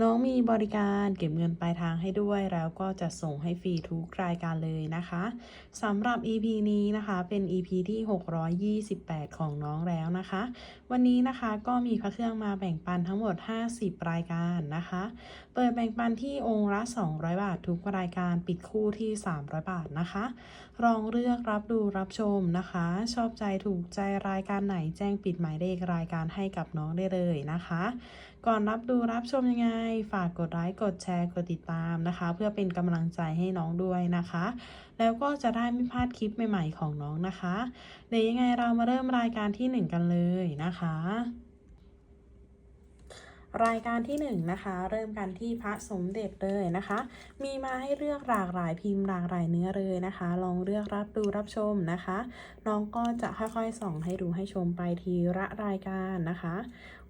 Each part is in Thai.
น้องมีบริการเก็บเงินปลายทางให้ด้วย แล้วก็จะส่งให้ฟรีทุกรายการเลยนะคะสำหรับ EP นี้นะคะเป็น EP ที่ 628 ของน้องแล้วนะคะ วันนี้นะคะก็มีพระเครื่องมาแบ่งปันทั้งหมด 50 รายการนะคะ เปิดแบ่งปันที่องค์ละ 200 บาททุกรายการปิดคู่ที่ 300 บาทนะคะ ลองเลือกรับดูรับชมนะคะ ชอบใจถูกใจรายการไหนแจ้งปิดหมายเลขรายการให้กับน้องได้เลยนะคะ ก่อนรับดูรับชมยังไง ฝากกดไลค์กดแชร์กดติดตามนะคะ เพื่อเป็นกำลังใจให้น้องด้วยนะคะ แล้วก็จะได้ไม่พลาดคลิปใหม่ ๆ ของน้องนะคะเดี๋ยวยังไงเรามาเริ่มรายการที่ 1 กันเลยนะคะ รายการที่1นนะคะ เริ่มกันที่พระสมเด็จเลยนะคะ มีมาให้เลือกหลากหลายพิมพ์หลากหลายเนื้อเลยนะคะ ลองเลือกรับดูรับชมนะคะ น้องก็จะค่อยๆส่องให้ดูให้ชมไปทีละรายการนะคะ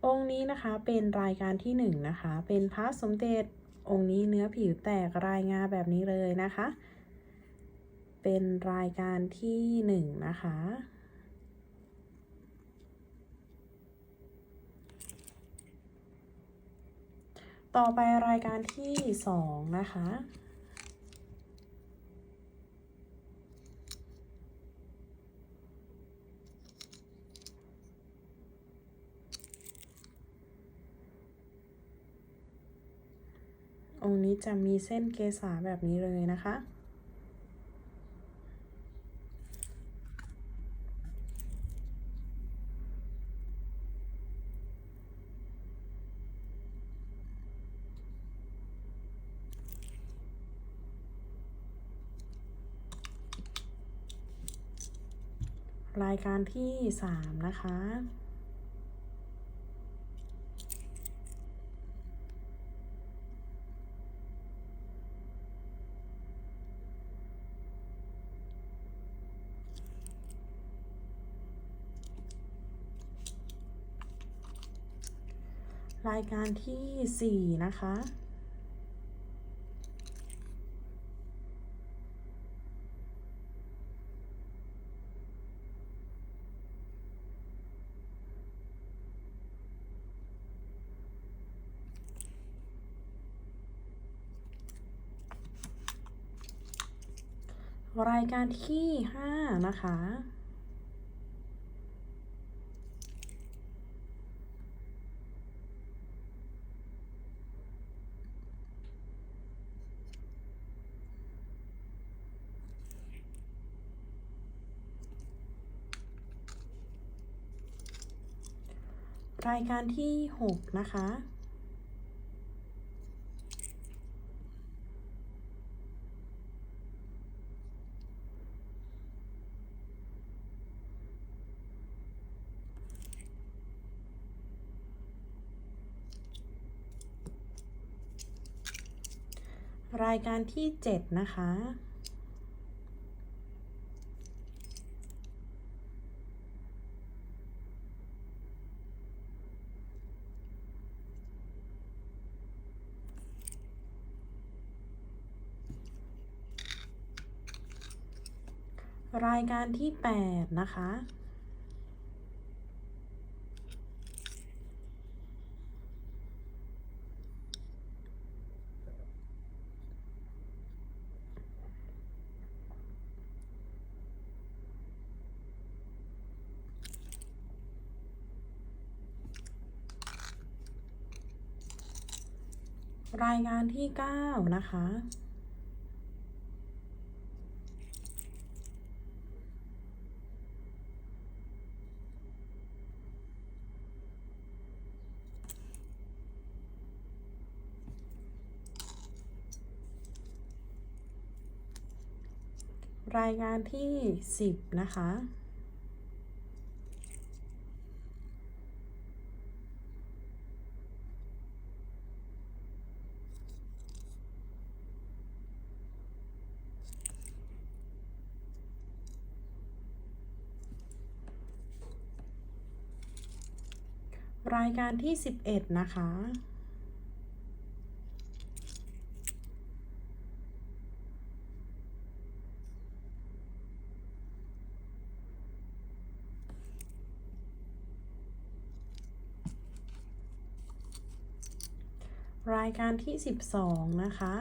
องค์นี้นะคะเป็นรายการที่1นงนะคะ เป็นพระสมเด็จองค์นี้เนื้อผิวแตกรายงาแบบนี้เลยนะคะ เป็นรายการที่1นงนะคะ ต่อไปรายการที่2นะคะ องค์นี้จะมีเส้นเกษาแบบนี้เลยนะคะ รายการที่ 3 นะคะ รายการที่ 4 นะคะ รายการที่ 5 นะคะ รายการที่ 6 นะคะ รายการที่ 7 นะคะ รายการที่ 8 นะคะ รายการที่ 9 นะคะ รายการที่ 10 นะคะ รายการที่ 11 นะคะ รายการที่ 12 นะคะ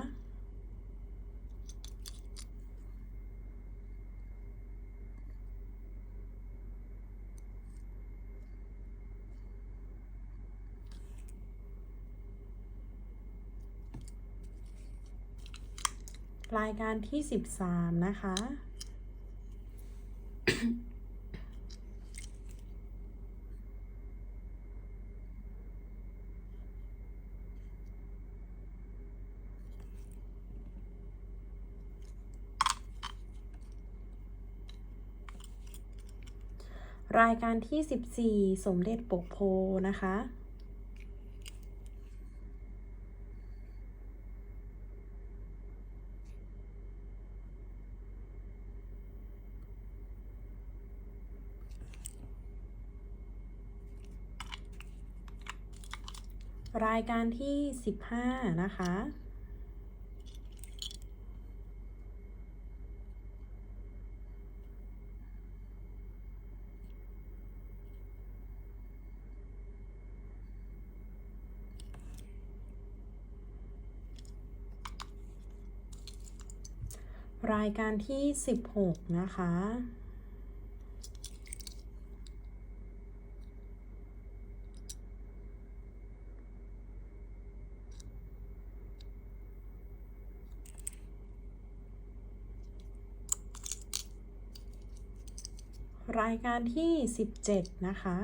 รายการที่ 13 นะคะ รายการที่ 14 สมเด็จปกโพนะคะ รายการที่ 15 นะคะ รายการที่ 16 นะคะายการที่ 17 นะคะ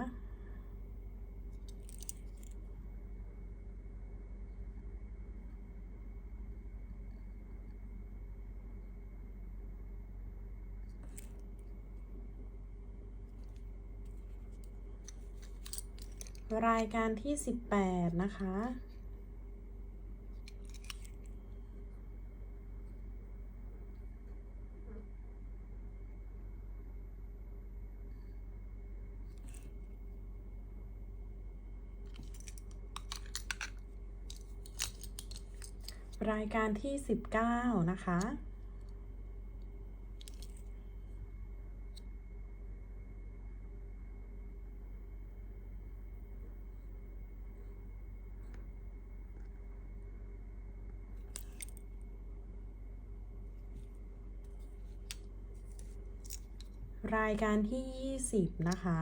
รายการที่ 18 นะคะ รายการที่ 19 นะคะ รายการที่ 20 นะคะ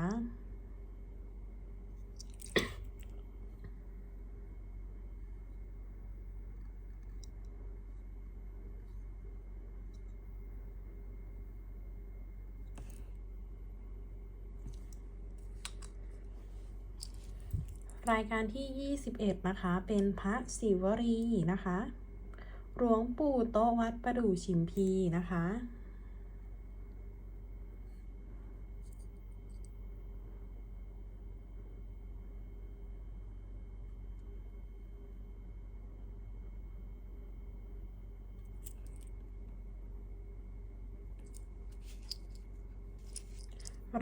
รายการที่ 21 นะคะ เป็นพระศิวรีนะคะหลวงปู่โตวัดประดู่ชิมพีนะคะ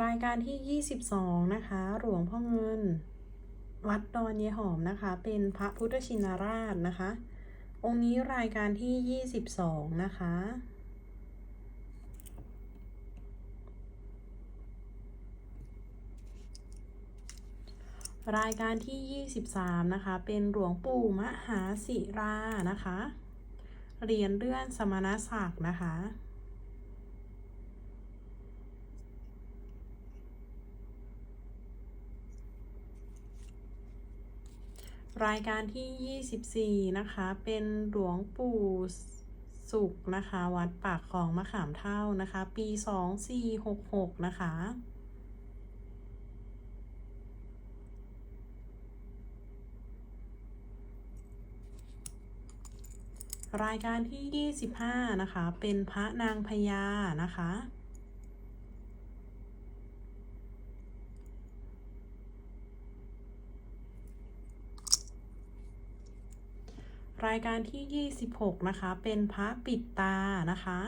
รายการที่ 22 นะคะ หลวงพ่อเงิน วัดดอนเยหอมนะคะ เป็นพระพุทธชินราชนะคะ องค์นี้รายการที่ 22 นะคะ รายการที่ 23 นะคะ เป็นหลวงปู่มหาศิรานะคะ เหรียญเลื่อนสมณศักดิ์นะคะ รายการที่ 24 นะคะ เป็นหลวงปู่สุขนะคะ วัดปากคลองมะขามเท่านะคะ ปี 2466 นะคะ รายการที่ 25 นะคะ เป็นพระนางพญานะคะ รายการที่ 26 นะคะ เป็นพระปิดตานะคะ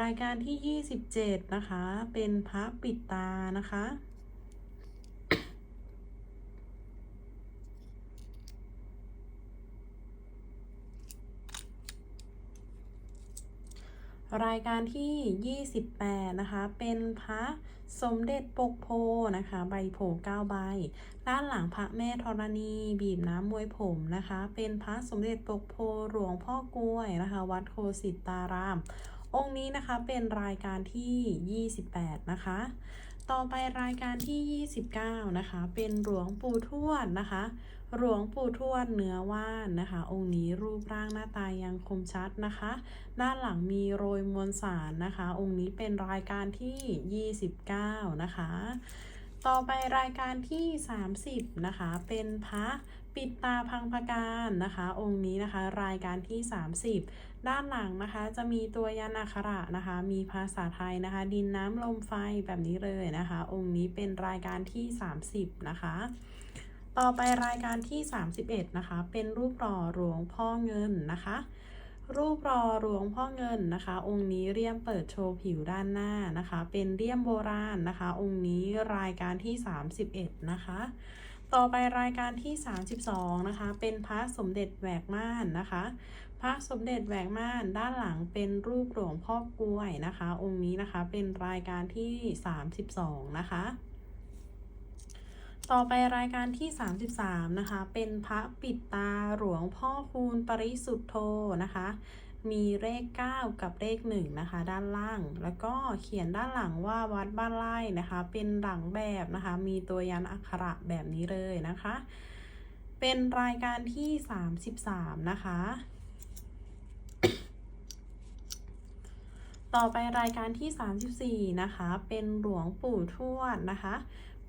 รายการที่ 27 นะคะ เป็นพระปิดตานะคะ รายการที่ 28 นะคะ เป็นพระสมเด็จปกโพนะคะ ใบโผ9ใบ ด้านหลังพระแม่ธรณี บีบน้ำมวยผมนะคะ เป็นพระสมเด็จปกโพหลวงพ่อกล้วยนะคะ วัดโคสิตาราม องค์นี้นะคะเป็นรายการที่ 28 นะคะ ต่อไปรายการที่ 29 นะคะ เป็นหลวงปู่ทวดนะคะ หลวงปู่ทวดเนื้อว่านนะคะ องค์นี้รูปร่างหน้าตายังคมชัดนะคะ ด้านหลังมีโรยมวลสารนะคะ องค์นี้เป็นรายการที่ 29 นะคะ ต่อไปรายการที่ 30 นะคะ เป็นพระปิดตาพังพการนะคะ องค์นี้นะคะ รายการที่ 30 ด้านหลังนะคะ จะมีตัวยันอักขระนะคะ มีภาษาไทยนะคะ ดินน้ำลมไฟแบบนี้เลยนะคะ องค์นี้เป็นรายการที่ 30 นะคะ ต่อไปรายการที่ 31 นะคะ เป็นรูปหล่อหลวงพ่อเงินนะคะ รูปหล่อหลวงพ่อเงินนะคะ องค์นี้เรียมเปิดโชว์ผิวด้านหน้านะคะ เป็นเรียมโบราณนะคะ องค์นี้รายการที่ 31 นะคะ ต่อไปรายการที่ 32 นะคะ เป็นพระสมเด็จแหวกม่านนะคะ พระสมเด็จแหวกม่านด้านหลังเป็นรูปหลวงพ่อกล้วยนะคะ องค์นี้นะคะเป็นรายการที่ 32 นะคะ ต่อไปรายการที่ 33 นะคะ เป็นพระปิดตาหลวงพ่อคูณปริสุทธโธนะคะ มีเลข 9 กับเลข 1 นะคะ ด้านล่าง แล้วก็เขียนด้านหลังว่าวัดบ้านไร่นะคะ เป็นหลังแบบนะคะ มีตัวยันอักขระแบบนี้เลยนะคะ เป็นรายการที่ 33 นะคะต่อไปรายการที่ 34 นะคะ เป็นหลวงปู่ทวดนะคะ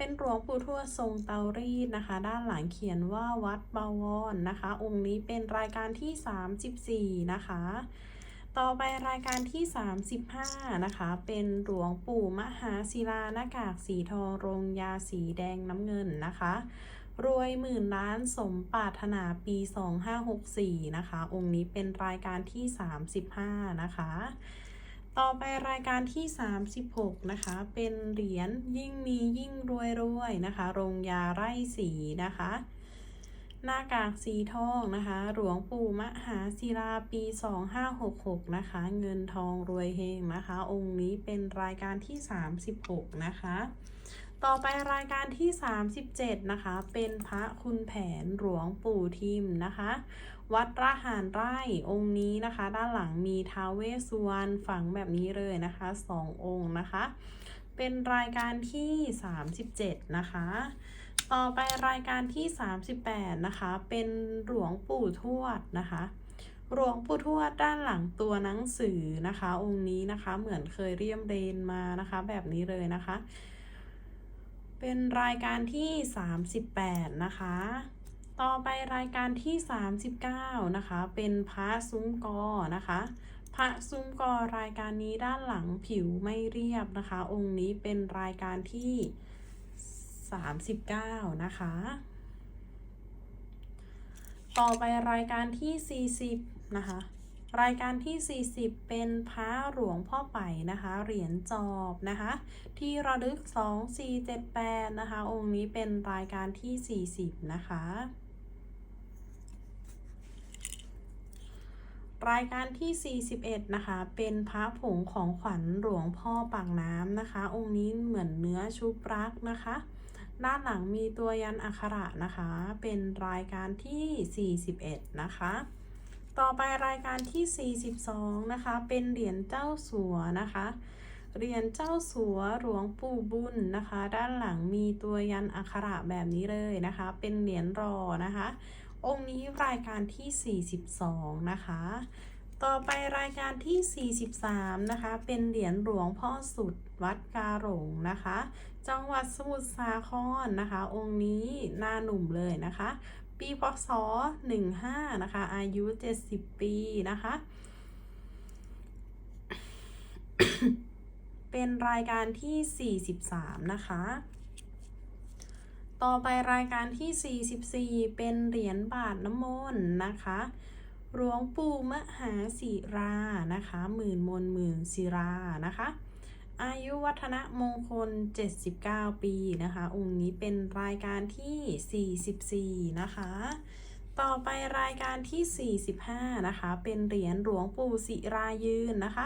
เป็นหลวงปู่ทวดทรงเตารีดนะคะ ด้านหลังเขียนว่าวัดบาวรนะคะ องค์นี้เป็นรายการที่ 34 นะคะ ต่อไปรายการที่ 35 นะคะ เป็นหลวงปู่มหาศิลาหน้ากากสีทอง รงยาสีแดงน้ำเงินนะคะ รวยหมื่นล้านสมปรารถนาปี 2564 นะคะ องค์นี้เป็นรายการที่ 35 นะคะ ต่อไปรายการที่ 36 นะคะ เป็นเหรียญยิ่งมียิ่งรวยรวยนะคะ โรงยาไร่สีนะคะ หน้ากากสีทองนะคะ หลวงปู่มหาศิลาปี 2566 นะคะ เงินทองรวยเฮงนะคะ องค์นี้เป็นรายการที่ 36 นะคะ ต่อไปรายการที่ 37 นะคะ เป็นพระคุณแผนหลวงปู่ทิมนะคะ วัดระหารไร่องค์นี้นะคะ ด้านหลังมีท้าวเวสสุวรรณฝังแบบนี้เลยนะคะสององค์นะคะ เป็นรายการที่ 37 นะคะ ต่อไปรายการที่ 38 นะคะ เป็นหลวงปู่ทวดนะคะหลวงปู่ทวดด้านหลังตัวหนังสือนะคะ องค์นี้นะคะเหมือนเคยเรียมเรนมานะคะ แบบนี้เลยนะคะ เป็นรายการที่ 38 นะคะ ต่อไปรายการที่ 39 นะคะ เป็นพระซุ้มกอนะคะ พระซุ้มกอรายการนี้ด้านหลังผิวไม่เรียบนะคะ องค์นี้เป็นรายการที่ 39 นะคะ ต่อไปรายการที่ 40 นะคะ รายการที่ 40 เป็นพระหลวงพ่อไปนะคะ เหรียญจอบนะคะ ที่ระลึก 2478 นะคะ องค์นี้เป็นรายการที่ 40 นะคะ รายการที่ 41 นะคะ เป็นพระผงของขวัญหลวงพ่อปากน้ำนะคะ องค์นี้เหมือนเนื้อชุบรักนะคะ ด้านหลังมีตัวยันอักขระนะคะ เป็นรายการที่ 41 นะคะ ต่อไปรายการที่ 42 นะคะ เป็นเหรียญเจ้าสัวนะคะ เหรียญเจ้าสัวหลวงปู่บุญนะคะ ด้านหลังมีตัวยันอักขระแบบนี้เลยนะคะ เป็นเหรียญรอนะคะ องค์นี้รายการที่ 42 นะคะ ต่อไปรายการที่ 43 นะคะ เป็นเหรียญหลวงพ่อสุดวัดกาหลงนะคะ จังหวัดสมุทรสาครนะคะ องค์นี้หน้าหนุ่มเลยนะคะ ปีพศ15นะคะ อายุ 70 ปีนะคะ เป็นรายการที่ 43 นะคะ ต่อไปรายการที่ 44 เป็นเหรียญบาทน้ำมนต์นะคะหลวงปู่มหาศิรานะคะ หมื่นมนหมื่นศิรานะคะ อายุวัฒนมงคล 79 ปีนะคะ องค์นี้เป็นรายการที่ 44 นะคะ ต่อไปรายการที่ 45 นะคะ เป็นเหรียญหลวงปู่ศิรายืนนะคะ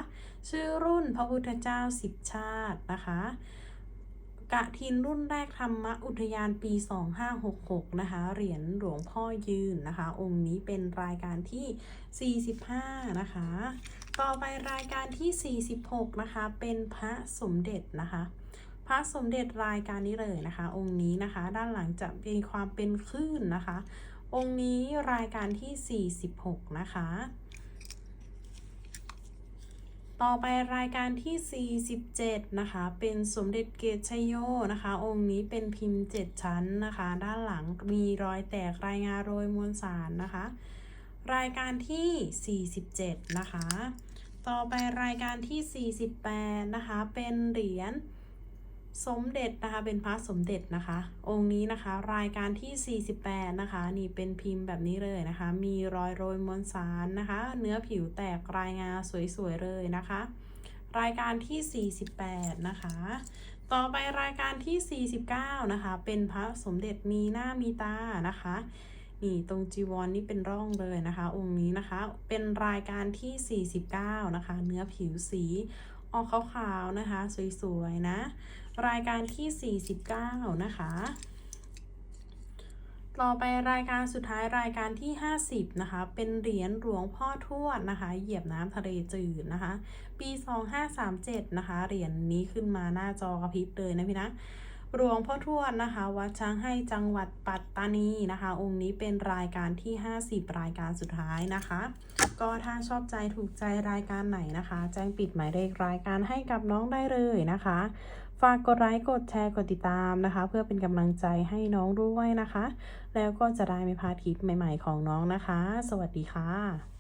ชื่อรุ่นพระพุทธเจ้าสิบชาตินะคะกะทินรุ่นแรกธรรมอุทยานปี 2566 นะคะ เหรียญหลวงพ่อยืนนะคะ องค์นี้เป็นรายการที่ 45 นะคะ ต่อไปรายการที่ 46 นะคะ เป็นพระสมเด็จนะคะ พระสมเด็จรายการนี้เลยนะคะ องค์นี้นะคะ ด้านหลังจะมีความเป็นคลื่นนะคะ องค์นี้รายการที่ 46 นะคะ ต่อไปรายการที่ 47 นะคะ เป็นสมเด็จเกตชโยนะคะ องค์นี้เป็นพิมพ์ 7 ชั้นนะคะ ด้านหลังมีรอยแตกรายงานโรยมวลสารนะคะ รายการที่ 47 นะคะ ต่อไปรายการที่ 48 นะคะ เป็นเหรียญสมเด็จนะคะ เป็นพระสมเด็จนะคะ องค์นี้นะคะ รายการที่ 48 นะคะ นี่เป็นพิมพ์แบบนี้เลยนะคะ มีรอยโรยมวลสารนะคะ เนื้อผิวแตกรายงานสวยๆเลยนะคะ รายการที่ 48 นะคะ ต่อไปรายการที่ 49 นะคะ เป็นพระสมเด็จมีหน้ามีตานะคะ นี่ตรงจีวรนนี่เป็นร่องเลยนะคะ องค์นี้นะคะ เป็นรายการที่ 49 นะคะ เนื้อผิวสีออกขาวๆนะคะ สวยๆนะ รายการที่ 49 นะคะต่อไปรายการสุดท้ายรายการที่ 50 นะคะ เป็นเหรียญหลวงพ่อทวดนะคะ เหยียบน้ำทะเลจืดนะคะ ปี 2537 นะคะ เหรียญนี้ขึ้นมาหน้าจอกระพริบเลยนะพี่นะ หลวงพ่อทวดนะคะ วัดช้างให้จังหวัดปัตตานีนะคะ องค์นี้เป็นรายการที่ 50 รายการสุดท้ายนะคะ ก็ถ้าชอบใจถูกใจรายการไหนนะคะ แจ้งปิดหมายเลขรายการให้กับน้องได้เลยนะคะ ฝากกดไลค์กดแชร์กดติดตามนะคะ เพื่อเป็นกำลังใจให้น้องด้วยนะคะ แล้วก็จะได้ไม่พลาดคลิปใหม่ ๆ ของน้องนะคะ สวัสดีค่ะ